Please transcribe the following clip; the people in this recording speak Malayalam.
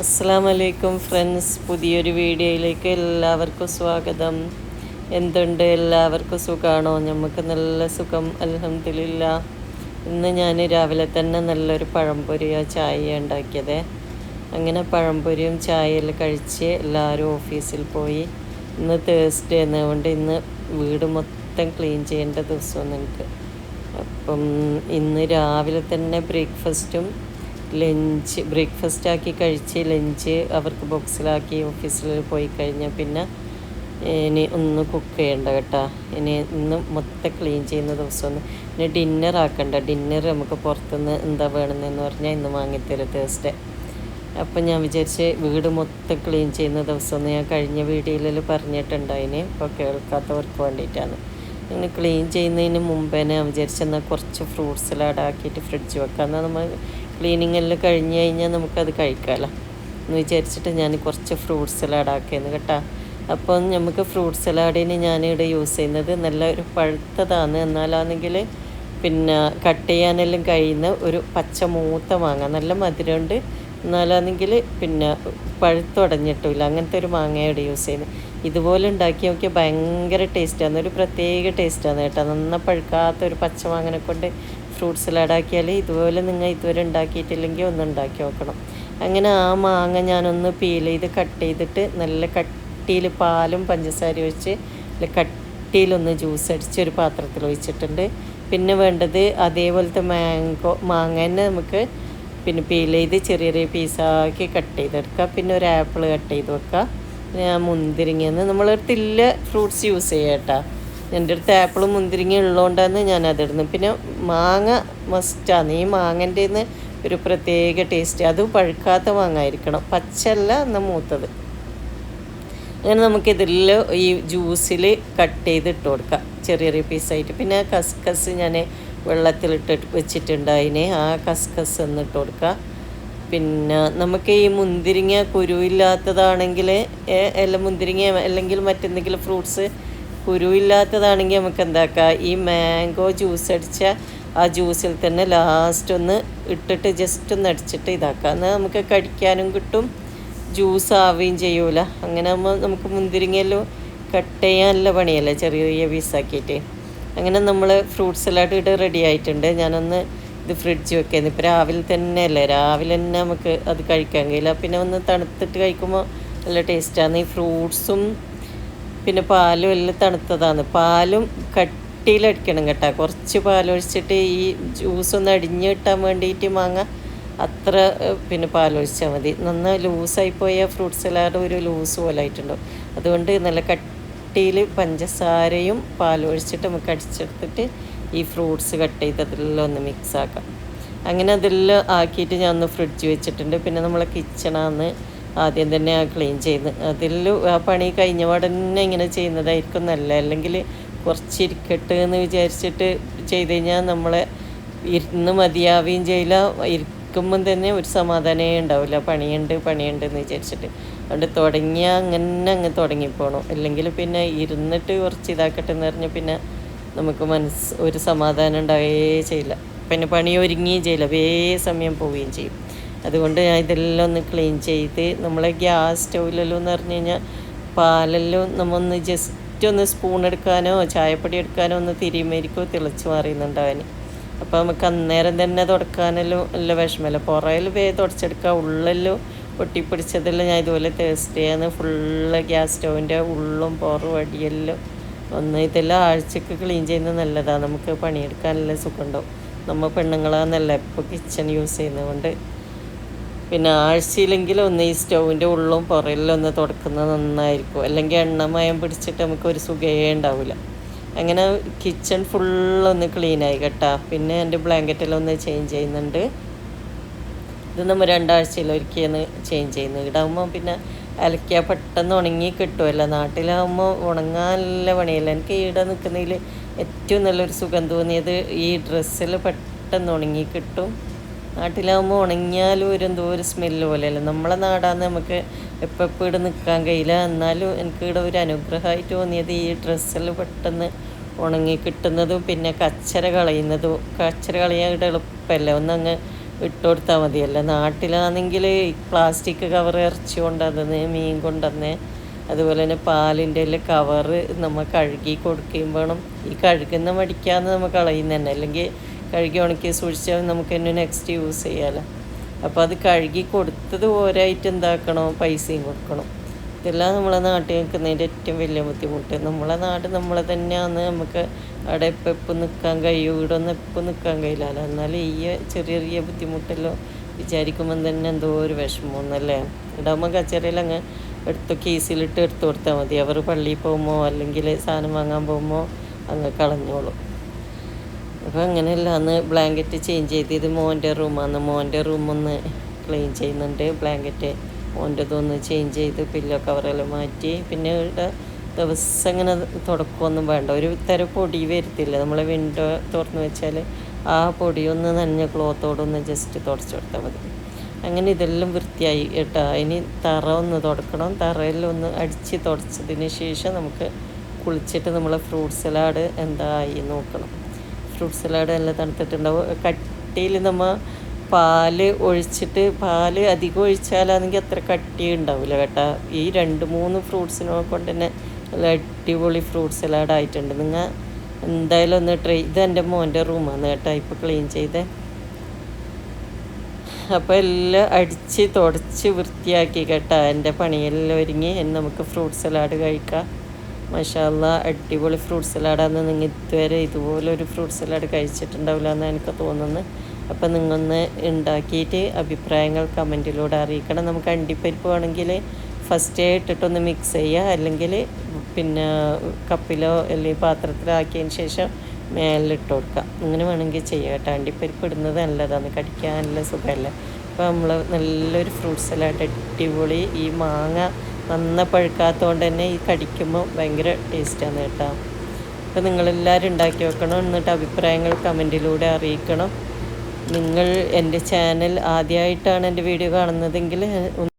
അസ്സാം വലൈക്കും ഫ്രണ്ട്സ്. പുതിയൊരു വീഡിയോയിലേക്ക് എല്ലാവർക്കും സ്വാഗതം. എന്തുണ്ട്? എല്ലാവർക്കും സുഖമാണോ നമുക്ക് നല്ല സുഖം. അലഹമില്ല ഇന്ന് ഞാൻ രാവിലെ തന്നെ നല്ലൊരു പഴംപൊരിയോ ചായ ഉണ്ടാക്കിയത്. അങ്ങനെ പഴംപൊരിയും ചായയെല്ലാം കഴിച്ച് എല്ലാവരും ഓഫീസിൽ പോയി. ഇന്ന് തേഴ്സ്ഡേ എന്നതുകൊണ്ട് ഇന്ന് വീട് മൊത്തം ക്ലീൻ ചെയ്യേണ്ട ദിവസമാണ് എനിക്ക് അപ്പം ഇന്ന് രാവിലെ തന്നെ ബ്രേക്ക്ഫാസ്റ്റും ലഞ്ച് ബ്രേക്ക്ഫാസ്റ്റ് ആക്കി കഴിച്ച് ലഞ്ച് അവർക്ക് ബോക്സിലാക്കി ഓഫീസിൽ പോയി കഴിഞ്ഞാൽ പിന്നെ ഇനി ഒന്ന് കുക്ക് ചെയ്യണ്ട കേട്ടോ. ഇനി ഇന്ന് മൊത്തം ക്ലീൻ ചെയ്യുന്ന ദിവസമൊന്ന് ഇനി ഡിന്നർ ആക്കണ്ട. ഡിന്നർ നമുക്ക് പുറത്തുനിന്ന് എന്താ വേണമെന്ന് പറഞ്ഞാൽ ഇന്ന് വാങ്ങിത്തരും തേഴ്സ്ഡേ അപ്പം ഞാൻ വിചാരിച്ച് വീട് മൊത്തം ക്ലീൻ ചെയ്യുന്ന ദിവസമൊന്ന് ഞാൻ കഴിഞ്ഞ വീഡിയോയിൽ പറഞ്ഞിട്ടുണ്ടായിന്. അപ്പോൾ കേൾക്കാത്തവർക്ക് വേണ്ടിയിട്ടാണ്. ഇങ്ങനെ ക്ലീൻ ചെയ്യുന്നതിന് മുമ്പേ ഞാൻ വിചാരിച്ചെന്നാൽ കുറച്ച് ഫ്രൂട്ട്സ് സലാഡ് ആക്കിയിട്ട് ഫ്രിഡ്ജ് വെക്കാം. എന്നാൽ നമ്മൾ ക്ലീനിങ് എല്ലാം കഴിഞ്ഞ് കഴിഞ്ഞാൽ നമുക്കത് കഴിക്കാമല്ലോ എന്ന് വിചാരിച്ചിട്ട് ഞാൻ കുറച്ച് ഫ്രൂട്ട്സ് സലാഡ് ആക്കിയെന്ന് കേട്ടോ. അപ്പം നമുക്ക് ഫ്രൂട്ട് സലാഡിന് ഞാനിവിടെ യൂസ് ചെയ്യുന്നത് നല്ല ഒരു പഴുത്തതാണ്. എന്നാലാണെങ്കിൽ പിന്നെ കട്ട് ചെയ്യാനെല്ലാം കഴിയുന്ന ഒരു പച്ച മൂത്ത മാങ്ങ. നല്ല മധുരമുണ്ട്. എന്നാലാണെങ്കിൽ പിന്നെ പഴുത്തുടഞ്ഞിട്ടില്ല അങ്ങനത്തെ ഒരു മാങ്ങയുടെ യൂസ് ചെയ്യുന്നത്. ഇതുപോലെ ഉണ്ടാക്കി നോക്കിയാൽ ഭയങ്കര ടേസ്റ്റാണ് ഒരു പ്രത്യേക ടേസ്റ്റാണ് കേട്ടോ. നന്ന പഴുക്കാത്ത ഒരു പച്ചമാങ്ങനെ കൊണ്ട് ഫ്രൂട്ട് സലാഡാക്കിയാൽ ഇതുപോലെ നിങ്ങൾ ഇതുവരെ ഉണ്ടാക്കിയിട്ടില്ലെങ്കിൽ ഒന്ന് ഉണ്ടാക്കി നോക്കണം. അങ്ങനെ ആ മാങ്ങ ഞാനൊന്ന് പീൽ ചെയ്ത് കട്ട് ചെയ്തിട്ട് നല്ല കട്ടിയിൽ പാലും പഞ്ചസാര ഒഴിച്ച് കട്ടിയിലൊന്ന് ജ്യൂസ് അടിച്ച് ഒരു പാത്രത്തിൽ ഒഴിച്ചിട്ടുണ്ട്. പിന്നെ വേണ്ടത് അതേപോലത്തെ മാങ്കോ മാങ്ങ തന്നെ നമുക്ക് പിന്നെ പീൽ ചെയ്ത് ചെറിയ ചെറിയ പീസാക്കി കട്ട് ചെയ്തെടുക്കുക പിന്നെ ഒരു ആപ്പിൾ കട്ട് ചെയ്ത് വെക്കുക. പിന്നെ മുന്തിരിങ്ങന്ന് തില്ല ഫ്രൂട്ട്സ് യൂസ് ചെയ്യാം കേട്ടോ. എന്റെ അടുത്ത് ആപ്പിളും മുന്തിരിങ്ങ ഉള്ളതുകൊണ്ടാണ് ഞാൻ അതിടുന്നത് പിന്നെ മാങ്ങ മസ്റ്റാണ് ഈ മാങ്ങന്റെ ഒരു പ്രത്യേക ടേസ്റ്റ്. അതും പഴുക്കാത്ത മാങ്ങ ആയിരിക്കണം പച്ചല്ല എന്ന മൂത്തത്. അങ്ങനെ നമുക്കിതിൽ ഈ ജ്യൂസിൽ കട്ട് ചെയ്ത് ഇട്ട് കൊടുക്കാം. ചെറിയ ചെറിയ പീസായിട്ട്. പിന്നെ കസ്കസ് ഞാൻ വെള്ളത്തിലിട്ട് വെച്ചിട്ടുണ്ട് അതിനെ ആ കസ്കസ് എന്നിട്ട് കൊടുക്കുക പിന്നെ നമുക്ക് ഈ മുന്തിരിങ്ങ കുരുവില്ലാത്തതാണെങ്കിൽ അല്ല മുന്തിരിങ്ങ അല്ലെങ്കിൽ മറ്റെന്തെങ്കിലും ഫ്രൂട്ട്സ് കുരുവില്ലാത്തതാണെങ്കിൽ നമുക്ക് എന്താക്കാം? ഈ മാംഗോ ജ്യൂസ് അടിച്ച ആ ജ്യൂസിൽ തന്നെ ലാസ്റ്റ് ഒന്ന് ഇട്ടിട്ട് ജസ്റ്റ് ഒന്ന് അടിച്ചിട്ട് ഇതാക്കാം. എന്നാൽ നമുക്ക് കടിക്കാനും കിട്ടും ജ്യൂസ് ആവുകയും ചെയ്യൂല. അങ്ങനെ നമുക്ക് മുന്തിരിങ്ങയെല്ലാം കട്ട് ചെയ്യാനുള്ള പണിയല്ലേ? ചെറിയ ചെറിയ പീസാക്കിയിട്ട് അങ്ങനെ നമ്മൾ ഫ്രൂട്ട് സലാഡ് ഇവിടെ റെഡി ആയിട്ടുണ്ട്. ഞാനൊന്ന് ഇത് ഫ്രിഡ്ജ് വെക്കുന്നത് ഇപ്പോൾ രാവിലെ തന്നെ അല്ലേ രാവിലെ തന്നെ നമുക്ക് അത് കഴിക്കാൻ കഴിയില്ല. പിന്നെ ഒന്ന് തണുത്തിട്ട് കഴിക്കുമ്പോൾ നല്ല ടേസ്റ്റാണ് ഈ ഫ്രൂട്ട്സും പിന്നെ പാലും എല്ലാം തണുത്തതാണ്. പാലും കട്ടിയിലടിക്കണം കേട്ടോ. കുറച്ച് പാലൊഴിച്ചിട്ട് ഈ ജ്യൂസ് ഒന്ന് അടിഞ്ഞ് കിട്ടാൻ വേണ്ടിയിട്ട് മാങ്ങ അത്ര പിന്നെ പാലൊഴിച്ചാൽ മതി. നന്നായി ലൂസായി പോയ ഫ്രൂട്ട് ഒരു ലൂസ് പോലെ ആയിട്ടുണ്ടാവും. അതുകൊണ്ട് നല്ല കട്ടിയിൽ പഞ്ചസാരയും പാലൊഴിച്ചിട്ട് നമുക്ക് അടിച്ചെടുത്തിട്ട് ഈ ഫ്രൂട്ട്സ് കട്ട് ചെയ്ത് അതിലെല്ലാം ഒന്ന് മിക്സ് ആക്കാം. അങ്ങനെ അതെല്ലാം ആക്കിയിട്ട് ഞാൻ ഒന്ന് ഫ്രിഡ്ജ് വെച്ചിട്ടുണ്ട്. പിന്നെ നമ്മളെ കിച്ചണാന്ന് ആദ്യം തന്നെ ആ ക്ലീൻ ചെയ്ത്. അതിൽ ആ പണി കഴിഞ്ഞ പാടന്നെ ഇങ്ങനെ ചെയ്യുന്നതായിരിക്കും നല്ല അല്ലെങ്കിൽ കുറച്ചിരിക്കട്ടെ എന്ന് വിചാരിച്ചിട്ട് ചെയ്ത് കഴിഞ്ഞാൽ നമ്മളെ ഇരുന്ന് മതിയാവുകയും ചെയ്യില്ല. ഇരിക്കുമ്പം തന്നെ ഒരു സമാധാനമേ ഉണ്ടാവില്ല. പണിയുണ്ട് പണിയുണ്ട് എന്ന് വിചാരിച്ചിട്ട്. അതുകൊണ്ട് തുടങ്ങിയാൽ അങ്ങനെ അങ്ങ് തുടങ്ങിപ്പോണം. അല്ലെങ്കിൽ പിന്നെ ഇരുന്നിട്ട് കുറച്ച് ഇതാക്കട്ടെ എന്ന് പറഞ്ഞാൽ പിന്നെ നമുക്ക് മനസ്സ് ഒരു സമാധാനം ഉണ്ടാവുകയേ ചെയ്യില്ല. പിന്നെ പണി ഒരുങ്ങുകയും ചെയ്യില്ല. വേ സമയം പോവുകയും ചെയ്യും. അതുകൊണ്ട് ഞാൻ ഇതെല്ലാം ഒന്ന് ക്ലീൻ ചെയ്ത് നമ്മളെ ഗ്യാസ് സ്റ്റൗവിലെല്ലാം എന്ന് പറഞ്ഞു കഴിഞ്ഞാൽ പാലെല്ലാം നമ്മൊന്ന് ജസ്റ്റ് ഒന്ന് സ്പൂൺ എടുക്കാനോ ചായപ്പൊടി എടുക്കാനോ ഒന്ന് തിരിയുമായിരിക്കും തിളച്ച് മാറിയുന്നുണ്ടാവാൻ അപ്പോൾ നമുക്ക് അന്നേരം തന്നെ തുടക്കാനെല്ലാം നല്ല വിഷമമല്ല? പുറയിൽ വേ തുടച്ചെടുക്കുക ഉള്ളെല്ലാം പൊട്ടിപ്പിടിച്ചതെല്ലാം ഞാൻ ഇതുപോലെ ടേസ്റ്റ് ആണ്. ഫുള്ള് ഗ്യാസ് സ്റ്റൗവിന്റെ ഉള്ളും പുറവും അടിയെല്ലാം ഒന്ന് ഇതെല്ലാം ആഴ്ചക്ക് ക്ലീൻ ചെയ്യുന്നത് നല്ലതാണ് നമുക്ക് പണിയെടുക്കാൻ നല്ല സുഖമുണ്ടാവും. നമ്മൾ പെണ്ണുങ്ങളാന്നല്ല ഇപ്പോൾ കിച്ചൺ യൂസ് ചെയ്യുന്നതുകൊണ്ട്. പിന്നെ ആഴ്ചയിലെങ്കിലും ഒന്ന് ഈ സ്റ്റൗവിന്റെ ഉള്ളും പുറയിലും ഒന്ന് തുടക്കുന്നത് നന്നായിരിക്കും. അല്ലെങ്കിൽ എണ്ണമയം പിടിച്ചിട്ട് നമുക്ക് ഒരു സുഖയേ ഉണ്ടാവില്ല. അങ്ങനെ കിച്ചൺ ഫുള്ളൊന്ന് ക്ലീനായി കേട്ടോ. പിന്നെ എന്റെ ബ്ലാങ്കറ്റെല്ലാം ഒന്ന് ചേഞ്ച് ചെയ്യുന്നുണ്ട്. ഇത് നമ്മൾ രണ്ടാഴ്ചയിൽ ഒരിക്കലാണ് ചേഞ്ച് ചെയ്യുന്നത്. ഇടാകുമ്പോൾ പിന്നെ അലക്കിയാൽ പെട്ടെന്ന് ഉണങ്ങി കിട്ടുമല്ലോ നാട്ടിലാകുമ്പോൾ ഉണങ്ങാൻ നല്ല പണിയല്ല. എനിക്ക് ഈട നിൽക്കുന്നതിൽ ഏറ്റവും നല്ലൊരു സുഖം തോന്നിയത് ഈ ഡ്രസ്സിൽ പെട്ടെന്ന് ഉണങ്ങി കിട്ടും. നാട്ടിലാകുമ്പോൾ ഉണങ്ങിയാലും ഒരു എന്തോ ഒരു സ്മെല്ല് പോലെയല്ല. നമ്മളെ നാടാന്ന് നമുക്ക് എപ്പോൾ ഇവിടെ നിൽക്കാൻ കഴിയില്ല. എന്നാലും എനിക്ക് ഇവിടെ ഒരു അനുഗ്രഹമായിട്ട് തോന്നിയത് ഈ ഡ്രസ്സിൽ പെട്ടെന്ന് ഉണങ്ങി കിട്ടുന്നതും പിന്നെ കച്ചര കളയുന്നതും കച്ചര കളയാൻ ഇവിടെ എളുപ്പമല്ല. ഒന്നങ്ങ് ഇട്ട് കൊടുത്താൽ മതിയല്ലോ നാട്ടിലാണെങ്കിൽ പ്ലാസ്റ്റിക് കവർ ഇറച്ചി കൊണ്ടുവന്ന് മീൻ കൊണ്ടുവന്ന് അതുപോലെ തന്നെ പാലിന്റെ കവറ് നമ്മൾ കഴുകി കൊടുക്കുകയും വേണം. ഈ കഴുകുന്ന മടിക്കാന്ന് നമ്മൾ കളയുന്ന തന്നെ അല്ലെങ്കിൽ കഴുകി ഉണക്കി സൂക്ഷിച്ചാൽ നമുക്ക് തന്നെ നെക്സ്റ്റ് യൂസ് ചെയ്യാമല്ലോ അപ്പോൾ അത് കഴുകി കൊടുത്തത് ഓരായിട്ട് എന്താക്കണോ? പൈസയും കൊടുക്കണം. ഇതെല്ലാം നമ്മളെ നാട്ടിൽ നിൽക്കുന്നതിന്റെ ഏറ്റവും വലിയ ബുദ്ധിമുട്ട്. നമ്മളെ നാട് നമ്മളെ തന്നെയാണ്. നമുക്ക് അവിടെ ഇപ്പം എപ്പം നിൽക്കാൻ കഴിയും? ഇവിടെ ഒന്നും എപ്പം നിൽക്കാൻ കഴിയില്ലല്ലോ. എന്നാലും ഈ ചെറിയ ചെറിയ ബുദ്ധിമുട്ടെല്ലാം വിചാരിക്കുമ്പം തന്നെ എന്തോ ഒരു വിഷമമൊന്നല്ലേ? ഇടാകുമ്പോൾ കച്ചറയിൽ അങ്ങ് എടുത്ത് കേസിലിട്ട് എടുത്തു കൊടുത്താൽ മതി. അവർ പള്ളിയിൽ പോകുമ്പോൾ അല്ലെങ്കിൽ സാധനം വാങ്ങാൻ പോകുമ്പോൾ അങ്ങ് കളഞ്ഞോളും. അപ്പോൾ അങ്ങനെയല്ല. അന്ന് ബ്ലാങ്കറ്റ് ചേഞ്ച് ചെയ്ത് ഇത് മോന്റെ റൂമാണ്. മോന്റെ റൂമൊന്ന് ക്ലീൻ ചെയ്യുന്നുണ്ട്. ബ്ലാങ്കറ്റ് മോന്റെതൊന്ന് ചേഞ്ച് ചെയ്ത് പില്ലോ കവറെല്ലാം മാറ്റി. പിന്നെ ഇവിടെ ദിവസം ഇങ്ങനെ തുടക്കമൊന്നും വേണ്ട. ഒരു തര പൊടി വരത്തില്ല. നമ്മൾ വിൻഡോ തുറന്ന് വെച്ചാൽ ആ പൊടിയൊന്ന് നനഞ്ഞ ക്ലോത്തോടൊന്ന് ജസ്റ്റ് തുടച്ചു കൊടുത്താൽ മതി. അങ്ങനെ ഇതെല്ലാം വൃത്തിയായി കേട്ടോ. ഇനി തറ ഒന്ന് തുടക്കണം. തറയെല്ലാം ഒന്ന് അടിച്ച് തുടച്ചതിന് ശേഷം നമുക്ക് കുളിച്ചിട്ട് നമ്മളെ ഫ്രൂട്ട് സലാഡ് എന്തായി നോക്കണം. ഫ്രൂട്ട് സലാഡ് എല്ലാം തണുത്തിട്ടുണ്ടാവും. കട്ടിയിൽ നമ്മൾ പാൽ ഒഴിച്ചിട്ട് പാൽ അധികം ഒഴിച്ചാലാണെങ്കിൽ അത്ര കട്ടി ഉണ്ടാവില്ല കേട്ടോ. ഈ രണ്ട് മൂന്ന് ഫ്രൂട്ട്സിനെ കൊണ്ട് തന്നെ നല്ല അടിപൊളി ഫ്രൂട്ട് സലാഡ് ആയിട്ടുണ്ട്. നിങ്ങൾ എന്തായാലും ഒന്ന് ട്രൈ ഇത് എന്റെ മോന്റെ റൂമാണ് കേട്ടോ ഇപ്പോൾ ക്ലീൻ ചെയ്തേ. അപ്പോൾ എല്ലാം അടിച്ച് തുടച്ച് വൃത്തിയാക്കി കേട്ടോ. എന്റെ പണിയെല്ലാം ഒരുങ്ങി. എന്ന് നമുക്ക് ഫ്രൂട്ട് സലാഡ് കഴിക്കാം. മഷാല്ല അടിപൊളി ഫ്രൂട്ട് സലാഡാന്ന് നിങ്ങൾ ഇതുവരെ ഇതുപോലെ ഒരു ഫ്രൂട്ട് സലാഡ് കഴിച്ചിട്ടുണ്ടാവില്ല എന്നാണ് എനിക്ക് തോന്നുന്നു. അപ്പോൾ നിങ്ങളൊന്ന് ഉണ്ടാക്കിയിട്ട് അഭിപ്രായങ്ങൾ കമന്റിലൂടെ അറിയിക്കണം. നമുക്ക് അണ്ടിപ്പരിപ്പ് വേണമെങ്കിൽ ഫസ്റ്റ് ഇട്ടിട്ടൊന്ന് മിക്സ് ചെയ്യുക. അല്ലെങ്കിൽ പിന്നെ കപ്പിലോ അല്ലെങ്കിൽ പാത്രത്തിലാക്കിയതിന് ശേഷം മേലിട്ട് കൊടുക്കാം അങ്ങനെ വേണമെങ്കിൽ ചെയ്യുക കേട്ടോ. അണ്ടിപ്പരിപ്പ് ഇടുന്നത് നല്ലതാണ്. കടിക്കാൻ നല്ല സുഖമല്ലേ? അപ്പോൾ നമ്മൾ നല്ലൊരു ഫ്രൂട്ട് സലാഡ് അടിപൊളി. ഈ മാങ്ങ നന്ന പഴുക്കാത്തതുകൊണ്ട് തന്നെ ഈ കടിക്കുമ്പോൾ ഭയങ്കര ടേസ്റ്റാണ് കേട്ടോ. അപ്പോൾ നിങ്ങളെല്ലാവരും ഉണ്ടാക്കി വെക്കണം. എന്നിട്ട് അഭിപ്രായങ്ങൾ കമന്റിലൂടെ അറിയിക്കണം. നിങ്ങൾ എന്റെ ചാനൽ ആദ്യമായിട്ടാണ് എന്റെ വീഡിയോ കാണുന്നതെങ്കിൽ